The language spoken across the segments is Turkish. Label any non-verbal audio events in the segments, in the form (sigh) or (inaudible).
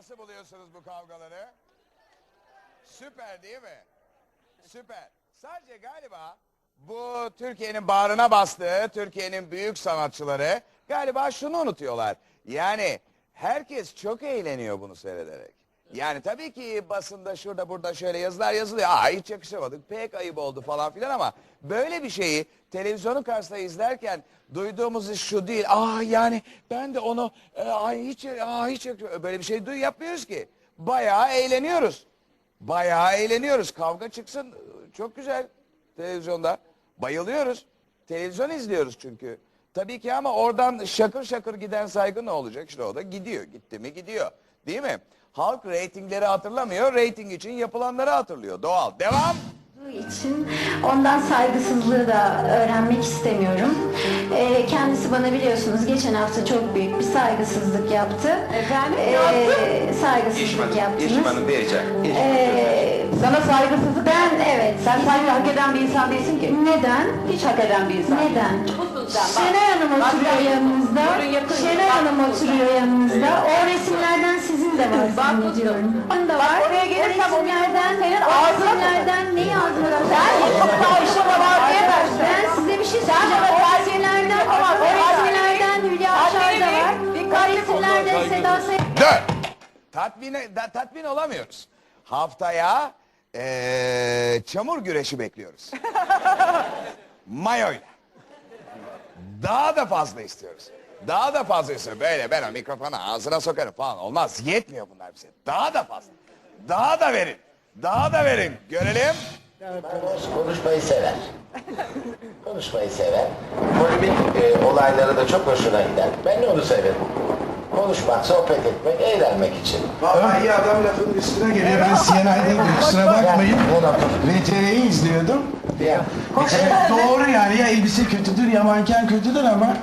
Nasıl buluyorsunuz bu kavgaları? Süper değil mi? Süper. Sadece galiba bu Türkiye'nin bağrına bastığı, Türkiye'nin büyük sanatçıları galiba şunu unutuyorlar. Yani herkes çok eğleniyor bunu seyrederek. Yani tabii ki basında şurada burada şöyle yazılar yazılıyor. Aa hiç yakışamadık, pek ayıp oldu falan filan ama böyle bir şeyi televizyonun karşısında izlerken duyduğumuz iş şu değil. Aa yani ben de onu e, ay hiç aa hiç yakışamadı." böyle bir şey duy yapmıyoruz ki. Bayağı eğleniyoruz. Bayağı eğleniyoruz. Kavga çıksın çok güzel televizyonda. Bayılıyoruz. Televizyon izliyoruz çünkü. Tabii ki ama oradan şakır şakır giden saygı ne olacak? İşte o da gidiyor. Gitti mi gidiyor. Değil mi? Halk reytingleri hatırlamıyor. Reyting için yapılanları hatırlıyor. Doğal. Devam. için ondan saygısızlığı da öğrenmek istemiyorum. Ee, kendisi bana biliyorsunuz geçen hafta çok büyük bir saygısızlık yaptı. Efendim, ne Ee, yaptı? saygısızlık yaptınız. Vereceğim. Yeşim Ee, Sana saygısızlık ben evet. Sen saygı hak eden bir insan değilsin ki. Neden? Hiç hak eden bir insan. Neden? Busun bak. Şenay Hanım Bak oturuyor sen- yanınızda. Yakın. Şenay Bak. Hanım oturuyor yanınızda. O resimlerden sizin de var Bak zannediyorum. Bak da var. oraya O gelirsem o resimlerden, senin o ağzına resimlerden neyi ağzına Sen daha işime var diyemezsin. Ben size bir şey söyleyeceğim. bana O tercih resimlerden, yapamazsın. o Bir resimlerden Hülya Avşar da var. bil, O dikkatli resimlerden Seda Sayan. Dön. Tatmin, da- tatmin olamıyoruz. Haftaya eee, çamur güreşi bekliyoruz. (laughs) Mayoyla. Daha da fazla istiyoruz. Daha da fazla istiyoruz. Böyle ben o mikrofonu ağzına sokarım falan. Olmaz. Yetmiyor bunlar bize. Daha da fazla. Daha da verin. Daha da verin. Görelim. Barbaros konuşmayı sever. konuşmayı sever. Polemik e, olayları da çok hoşuna gider. Ben de onu severim. Konuşmak, sohbet etmek, eğlenmek için. Vallahi iyi adam lafın üstüne geliyor. Ben CNN'deydim kusura bakmayın. VTR'yi izliyordum. Ya, Evet, doğru yani ya elbise kötüdür ya manken kötüdür ama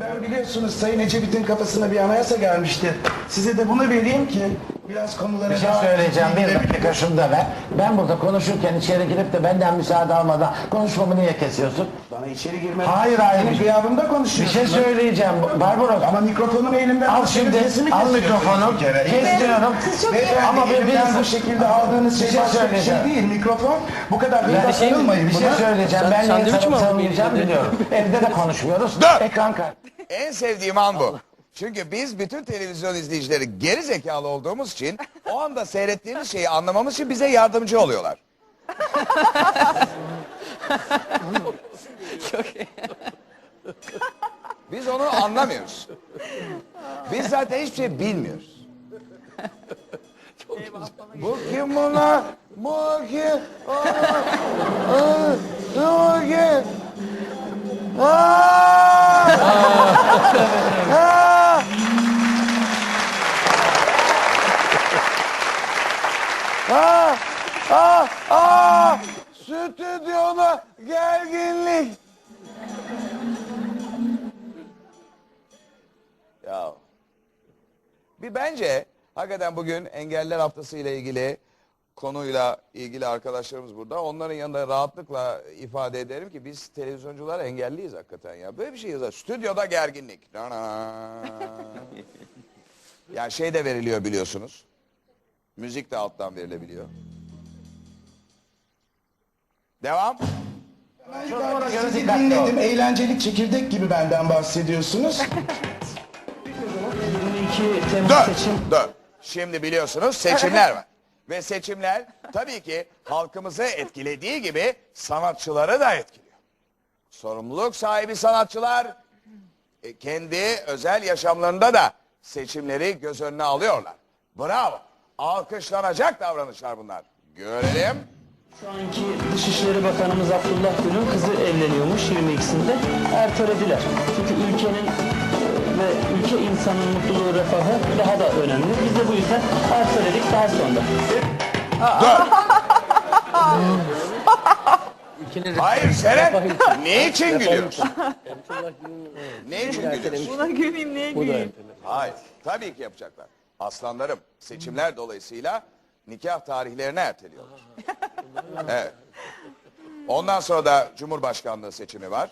ben biliyorsunuz Sayın Ecevit'in kafasına bir anayasa gelmişti. Size de bunu vereyim ki biraz konulara bir şey daha söyleyeceğim. Bir dakika şunu da ver. Ben burada konuşurken içeri girip de benden müsaade almadan konuşmamı niye kesiyorsun? Bana içeri girme. Hayır, hayır. Benim gıyabımda Bir şey söyleyeceğim. Barbaros. Ama mikrofonun elimden Al şimdi, sesimi al kesiyorsunuz mikrofonu, bir kere. kes diyorum. Beyefendi Ama bir- elimden bu şekilde aldığınız Bir şey şey başka bir şey söyleyeceğim. değil. Mikrofon bu kadar hızlı Ben sarılmayın bir şey buna. söyleyeceğim. Ben niye sarıp sarılmayacağım biliyorum. Evde de konuşmuyoruz. Dur. Ekran kar. En sevdiğim an bu. Çünkü biz bütün televizyon izleyicileri geri zekalı olduğumuz için o anda seyrettiğimiz şeyi anlamamız için bize yardımcı oluyorlar. (laughs) Biz onu anlamıyoruz. Biz zaten hiçbir şey bilmiyoruz. Bu kim buna? Bu kim? Bu kim? Aa! Aa! Aa! Stüdyoda gerginlik. Bir bence hakikaten bugün engeller haftası ile ilgili konuyla ilgili arkadaşlarımız burada. Onların yanında rahatlıkla ifade ederim ki biz televizyoncular engelliyiz hakikaten ya. Böyle bir şey yazar. Stüdyoda gerginlik. Na na. (laughs) yani şey de veriliyor biliyorsunuz. Müzik de alttan verilebiliyor. Devam. Ben sizi dinledim. Eğlencelik çekirdek gibi benden bahsediyorsunuz. (laughs) 22 Temmuz Dur, seçim dur. Şimdi biliyorsunuz seçimler var. (laughs) Ve seçimler tabii ki halkımızı etkilediği gibi sanatçıları da etkiliyor. Sorumluluk sahibi sanatçılar e, kendi özel yaşamlarında da seçimleri göz önüne alıyorlar. Bravo. Alkışlanacak davranışlar bunlar. Görelim. şu anki Dışişleri Bakanımız Abdullah Gül'ün kızı evleniyormuş 22'sinde ertelediler. Çünkü ülkenin ve ülke insanın mutluluğu, refahı daha da önemli. Biz de bu yüzden erteledik daha sonra. Hayır Seren. Ne için gülüyorsun? Ne için gülüyorsun? Buna güleyim neye güleyim? Hayır. Tabii ki yapacaklar. Aslanlarım seçimler dolayısıyla nikah tarihlerini erteliyorlar. (laughs) evet. Ondan sonra da Cumhurbaşkanlığı seçimi var.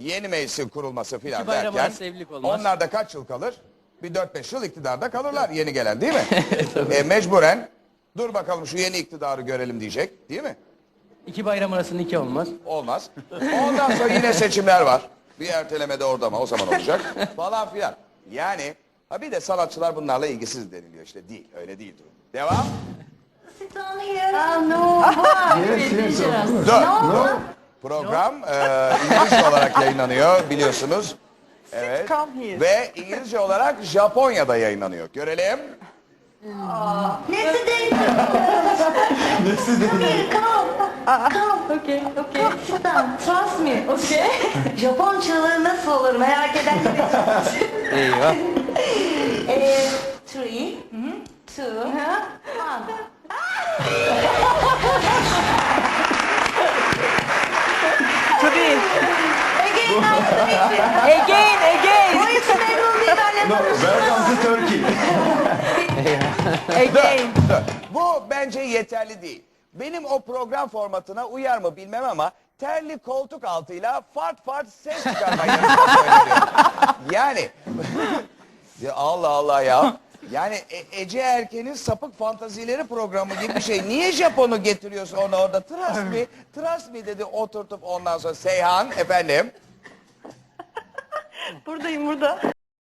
Yeni meclisin kurulması filan İki bayram derken arası evlilik olmaz. onlar da kaç yıl kalır? Bir 4-5 yıl iktidarda kalırlar yeni gelen değil mi? (laughs) e, mecburen dur bakalım şu yeni iktidarı görelim diyecek değil mi? İki bayram arasında iki olmaz. Olmaz. Ondan sonra yine seçimler var. Bir ertelemede orada ama o zaman olacak (laughs) falan filan. Yani ha bir de sanatçılar bunlarla ilgisiz deniliyor işte değil öyle değil durum. Devam. Yes, yes, of course. Dur. dur. Program e, İngilizce olarak yayınlanıyor biliyorsunuz. Evet. Here. Ve İngilizce olarak Japonya'da yayınlanıyor. Görelim. Nesi değil? Nesi değil? Okay, okay. Trust me, okay? Japon çığlığı nasıl olur merak eden Eyvah. (laughs) Ee, three, two, one. Tabii. Again. Again. Bu için memnun değil No, welcome to Turkey. Again. Bu bence yeterli değil. Benim o program formatına uyar mı bilmem ama terli koltuk altıyla fart fart ses çıkarma söyleniyor. Yani (laughs) ya Allah Allah ya. Yani E- Ece Erken'in sapık fantazileri programı gibi bir şey. Niye Japon'u getiriyorsun onu orada? Trust me, trust me dedi oturtup ondan sonra Seyhan efendim. Buradayım burada.